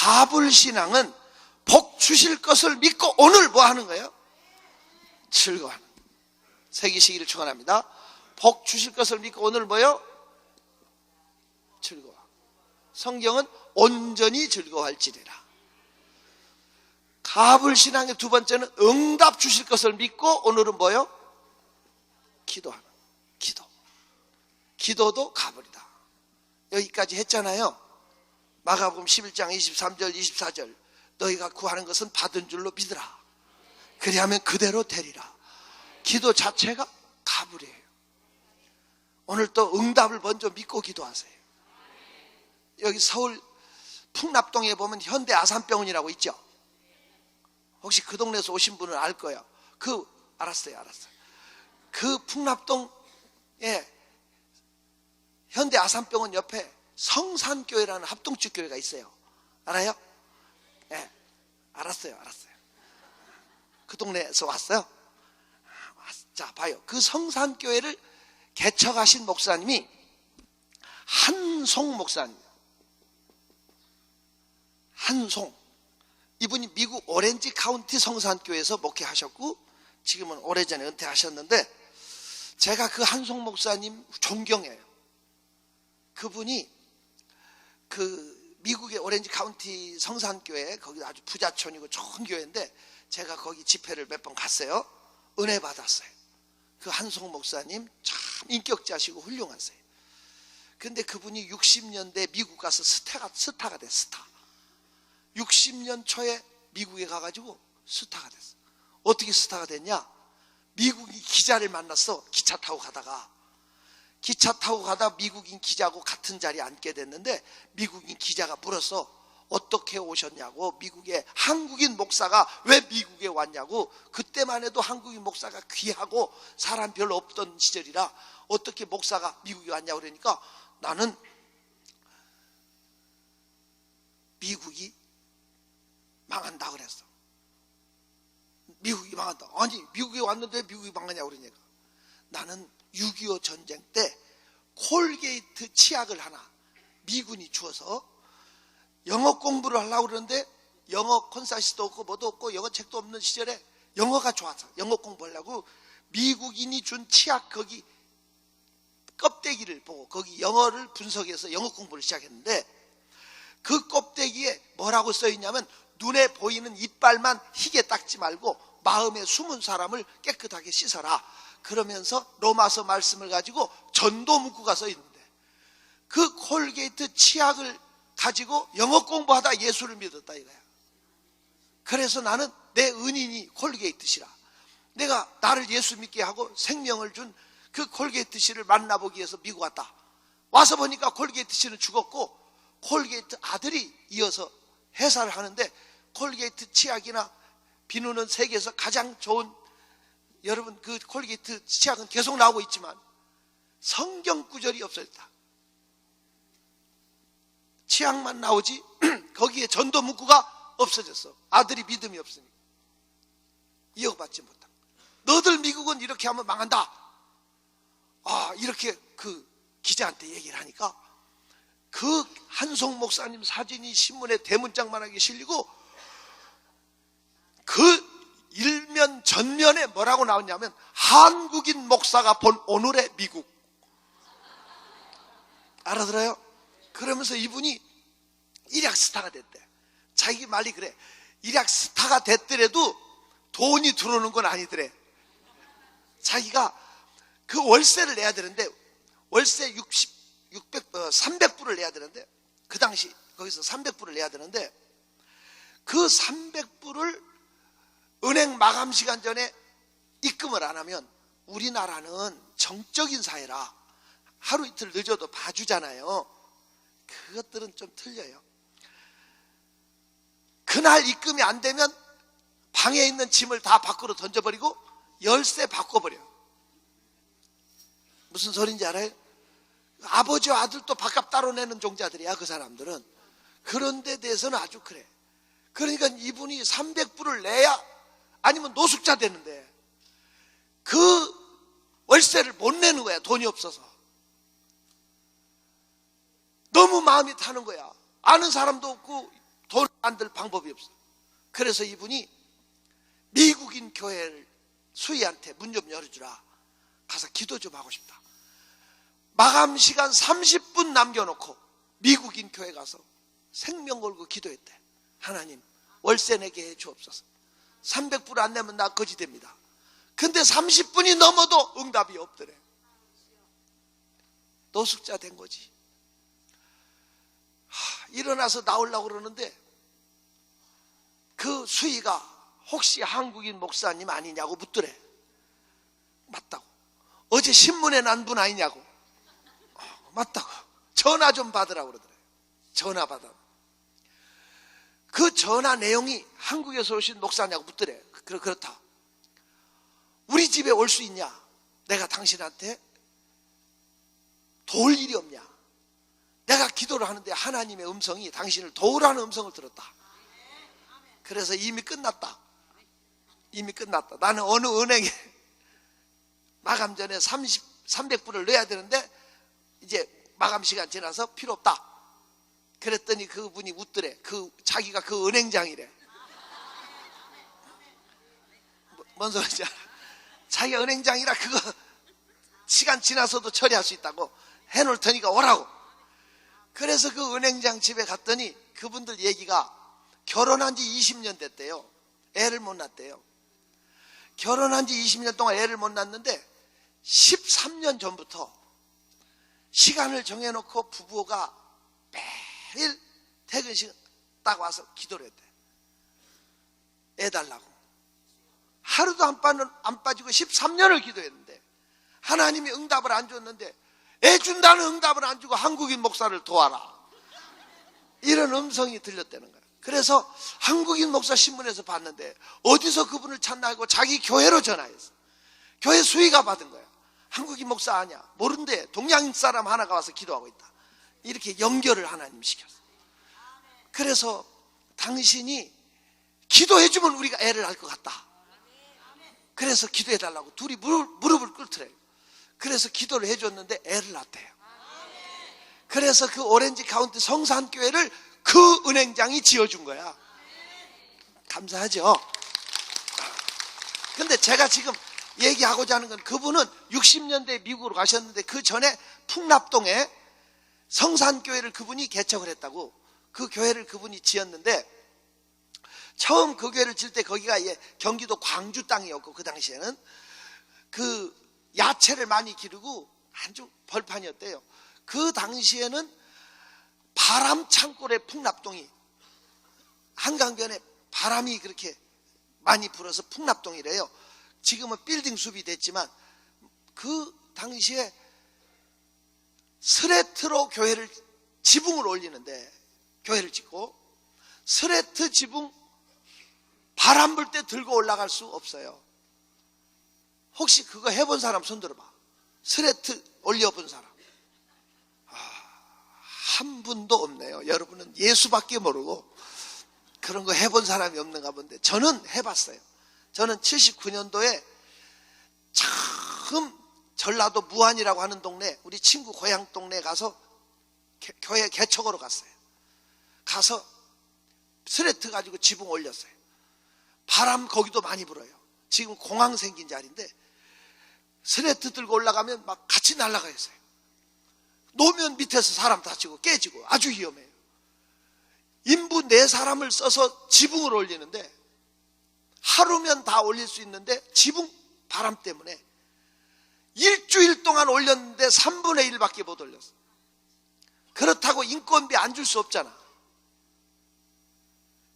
가불신앙은 복 주실 것을 믿고 오늘 뭐 하는 거예요? 즐거워하는. 세기시기를 축원합니다. 복 주실 것을 믿고 오늘 뭐요? 즐거워. 성경은 온전히 즐거워할지니라. 가불신앙의 두 번째는 응답 주실 것을 믿고 오늘은 뭐요? 기도하는. 기도. 기도도 가불이다. 여기까지 했잖아요. 마가복음 11장 23절 24절 너희가 구하는 것은 받은 줄로 믿으라. 그리하면 그대로 되리라. 기도 자체가 가불이에요. 오늘 또 응답을 먼저 믿고 기도하세요. 여기 서울 풍납동에 보면 현대 아산병원이라고 있죠. 혹시 그 동네에서 오신 분은 알 거예요. 그 알았어요, 알았어요. 그 풍납동에 현대 아산병원 옆에 성산교회라는 합동축 교회가 있어요. 알아요? 예, 네, 알았어요, 알았어요. 그 동네에서 왔어요. 자, 봐요. 그 성산교회를 개척하신 목사님이 한송 목사님. 한송. 이분이 미국 오렌지 카운티 성산교회에서 목회하셨고 지금은 오래전에 은퇴하셨는데 제가 그 한송 목사님 존경해요. 그분이 그 미국의 오렌지 카운티 성산교회 거기 아주 부자촌이고 좋은 교회인데 제가 거기 집회를 몇 번 갔어요. 은혜 받았어요. 그 한송 목사님 참 인격자시고 훌륭하세요. 근데 그분이 60년대 미국 가서 스타가, 스타가 됐어, 스타. 60년 초에 미국에 가가지고 스타가 됐어. 어떻게 스타가 됐냐? 미국인 기자를 만났어. 기차 타고 가다가. 기차 타고 가다 미국인 기자하고 같은 자리에 앉게 됐는데 미국인 기자가 물었어. 어떻게 오셨냐고 미국에 한국인 목사가 왜 미국에 왔냐고 그때만 해도 한국인 목사가 귀하고 사람 별로 없던 시절이라 어떻게 목사가 미국에 왔냐고 그러니까 나는 미국이 망한다 그랬어. 미국이 망한다. 아니 미국에 왔는데 미국이 망하냐고 그러니까 나는 6.25 전쟁 때 콜게이트 치약을 하나 미군이 주어서 영어 공부를 하려고 그러는데 영어 콘사시도 없고 뭐도 없고 영어 책도 없는 시절에 영어가 좋아서 영어 공부하려고 미국인이 준 치약 거기 껍데기를 보고 거기 영어를 분석해서 영어 공부를 시작했는데 그 껍데기에 뭐라고 써 있냐면 눈에 보이는 이빨만 희게 닦지 말고 마음에 숨은 사람을 깨끗하게 씻어라. 그러면서 로마서 말씀을 가지고 전도 문구가 써 있는데 그 콜게이트 치약을 가지고 영어 공부하다 예수를 믿었다 이거야. 그래서 나는 내 은인이 콜게이트시라. 내가 나를 예수 믿게 하고 생명을 준 그 콜게이트 씨를 만나보기 위해서 미국 왔다. 와서 보니까 콜게이트 씨는 죽었고 콜게이트 아들이 이어서 회사를 하는데 콜게이트 치약이나 비누는 세계에서 가장 좋은 여러분 그 콜게이트 치약은 계속 나오고 있지만 성경 구절이 없어졌다. 치약만 나오지 거기에 전도 문구가 없어졌어. 아들이 믿음이 없으니까 이어받지 못한. 너들 미국은 이렇게 하면 망한다. 아 이렇게 그 기자한테 얘기를 하니까 그 한송 목사님 사진이 신문에 대문짝만하게 실리고 그 일면 전면에 뭐라고 나왔냐면 한국인 목사가 본 오늘의 미국. 알아들어요? 그러면서 이분이 일약 스타가 됐대. 자기 말이 그래. 일약 스타가 됐더라도 돈이 들어오는 건 아니더래. 자기가 그 월세를 내야 되는데 월세 60, 600, 어, 300불을 내야 되는데 그 당시 거기서 300불을 내야 되는데 그 300불을 은행 마감 시간 전에 입금을 안 하면 우리나라는 정적인 사회라 하루 이틀 늦어도 봐주잖아요. 그것들은 좀 틀려요. 그날 입금이 안 되면 방에 있는 짐을 다 밖으로 던져버리고 열쇠 바꿔버려. 무슨 소린지 알아요? 아버지와 아들도 밥값 따로 내는 종자들이야, 그 사람들은. 그런 데 대해서는 아주 그래. 그러니까 이분이 300불을 내야 아니면 노숙자 되는데 그 월세를 못 내는 거야, 돈이 없어서. 너무 마음이 타는 거야. 아는 사람도 없고 돈 만들 방법이 없어. 그래서 이분이 미국인 교회를 수희한테 문 좀 열어주라. 가서 기도 좀 하고 싶다. 마감 시간 30분 남겨놓고 미국인 교회 가서 생명 걸고 기도했대. 하나님, 월세 내게 해 주옵소서. 300불 안 내면 나 거지 됩니다. 근데 30분이 넘어도 응답이 없더래. 노숙자 된 거지. 하, 일어나서 나오려고 그러는데 그 수희가 혹시 한국인 목사님 아니냐고 묻더래. 맞다고. 어제 신문에 난 분 아니냐고. 어, 맞다고. 전화 좀 받으라고 그러더래. 전화 받아. 그 전화 내용이 한국에서 오신 목사냐고 묻더래. 그렇, 그렇다. 우리 집에 올 수 있냐? 내가 당신한테 도울 일이 없냐? 내가 기도를 하는데 하나님의 음성이 당신을 도우라는 음성을 들었다. 그래서 이미 끝났다. 이미 끝났다. 나는 어느 은행에 마감 전에 30, 300불을 넣어야 되는데 이제 마감 시간 지나서 필요 없다. 그랬더니 그분이 웃더래. 그 자기가 그 은행장이래. 뭐- 뭔 소리지? 자기가 은행장이라 그거 시간 지나서도 처리할 수 있다고 해놓을 테니까 오라고. 그래서 그 은행장 집에 갔더니 그분들 얘기가 결혼한 지 20년 됐대요. 애를 못 낳았대요. 결혼한 지 20년 동안 애를 못 낳았는데 13년 전부터 시간을 정해놓고 부부가 매일 퇴근 시간 딱 와서 기도를 했대. 애 달라고. 하루도 안, 빠는, 안 빠지고 13년을 기도했는데 하나님이 응답을 안 줬는데 애 준다는 응답을 안 주고 한국인 목사를 도와라. 이런 음성이 들렸다는 거야. 그래서 한국인 목사 신문에서 봤는데 어디서 그분을 찾나 하고 자기 교회로 전화했어. 교회 수의가 받은 거야. 한국인 목사 아니야. 모른대. 동양 사람 하나가 와서 기도하고 있다. 이렇게 연결을 하나님 시켰어. 그래서 당신이 기도해주면 우리가 애를 알 것 같다. 그래서 기도해달라고 둘이 무릎, 무릎을 꿇더래요. 그래서 기도를 해줬는데 애를 낳대요. 그래서 그 오렌지 카운티 성산교회를 그 은행장이 지어준 거야. 감사하죠? 근데 제가 지금 얘기하고자 하는 건 그분은 60년대 미국으로 가셨는데 그 전에 풍납동에 성산교회를 그분이 개척을 했다고 그 교회를 그분이 지었는데 처음 그 교회를 질 때 거기가 예, 경기도 광주 땅이었고 그 당시에는 그 야채를 많이 기르고 아주 벌판이었대요. 그 당시에는 바람 창골의 풍납동이 한강변에 바람이 그렇게 많이 불어서 풍납동이래요. 지금은 빌딩 숲이 됐지만 그 당시에 스레트로 교회를 지붕을 올리는데 교회를 짓고 스레트 지붕 바람 불 때 들고 올라갈 수 없어요. 혹시 그거 해본 사람 손 들어봐. 스레트 올려본 사람. 아, 한 분도 없네요. 여러분은 예수밖에 모르고 그런 거 해본 사람이 없는가 본데 저는 해봤어요. 저는 79년도에 처음 전라도 무안이라고 하는 동네 우리 친구 고향 동네에 가서 개- 교회 개척으로 갔어요. 가서 스레트 가지고 지붕 올렸어요. 바람 거기도 많이 불어요. 지금 공항 생긴 자리인데 스레트 들고 올라가면 막 같이 날아가 있어요. 노면 밑에서 사람 다치고 깨지고 아주 위험해요. 인부 네 사람을 써서 지붕을 올리는데 하루면 다 올릴 수 있는데 지붕 바람 때문에 일주일 동안 올렸는데 3분의 1밖에 못 올렸어. 그렇다고 인건비 안 줄 수 없잖아.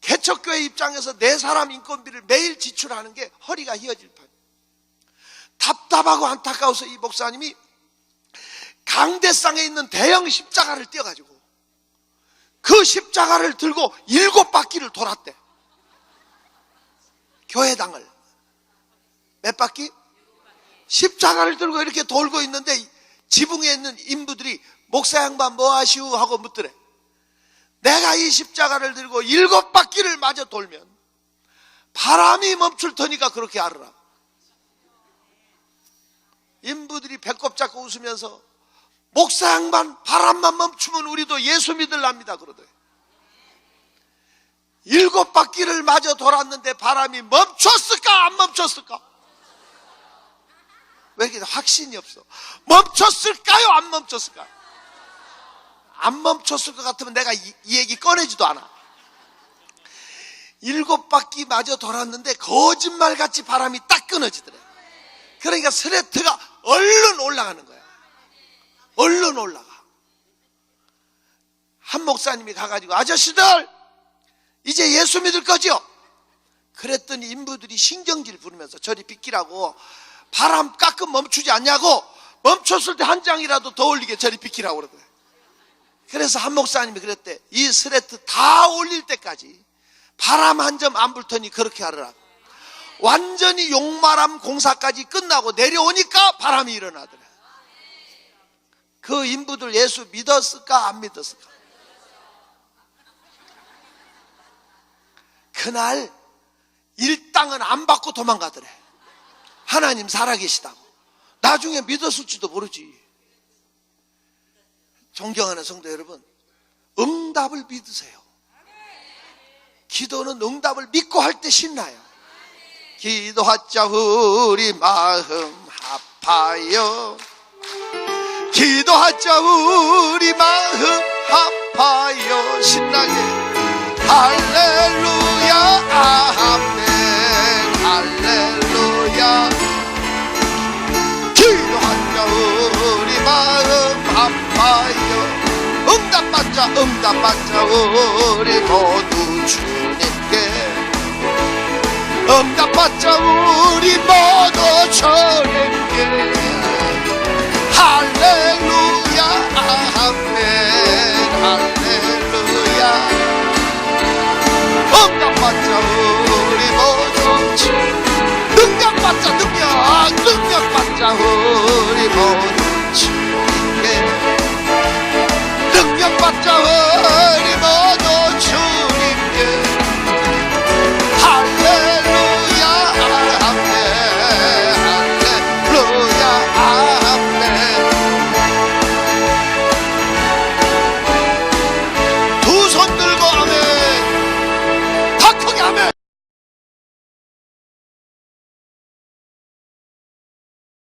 개척교회 입장에서 네 사람 인건비를 매일 지출하는 게 허리가 휘어질 판. 답답하고 안타까워서 이 목사님이 강대상에 있는 대형 십자가를 띄어가지고 그 십자가를 들고 일곱 바퀴를 돌았대. 교회당을. 몇 바퀴? 십자가를 들고 이렇게 돌고 있는데 지붕에 있는 인부들이 목사 양반 뭐 하시오 하고 묻더래. 내가 이 십자가를 들고 일곱 바퀴를 마저 돌면 바람이 멈출 테니까 그렇게 알으라. 인부들이 배꼽 잡고 웃으면서 목사 양반 바람만 멈추면 우리도 예수 믿을랍니다 그러더래. 일곱 바퀴를 마저 돌았는데 바람이 멈췄을까 안 멈췄을까? 왜 이렇게 확신이 없어? 멈췄을까요? 안 멈췄을까요? 안 멈췄을 것 같으면 내가 이, 이 얘기 꺼내지도 않아. 일곱 바퀴 마저 돌았는데 거짓말같이 바람이 딱 끊어지더래. 그러니까 스레트가 얼른 올라가는 거야. 얼른 올라가. 한 목사님이 가가지고 아저씨들 이제 예수 믿을 거지요? 그랬더니 인부들이 신경질 부르면서 저리 비키라고 바람 가끔 멈추지 않냐고 멈췄을 때 한 장이라도 더 올리게 저리 비키라고 그러더래. 그래서 한 목사님이 그랬대. 이 스레트 다 올릴 때까지 바람 한 점 안불 테니 그렇게 하더라. 완전히 용마람 공사까지 끝나고 내려오니까 바람이 일어나더래. 그 인부들 예수 믿었을까 안 믿었을까? 그날 일당은 안 받고 도망가더래. 하나님 살아계시다고. 나중에 믿었을지도 모르지. 존경하는 성도 여러분, 응답을 믿으세요. 기도는 응답을 믿고 할 때 신나요. 기도하자 우리 마음 아파요. 기도하자 우리 마음 아파요. 받자 응답받자 우리 모두 주님께. 응답받자 우리 모두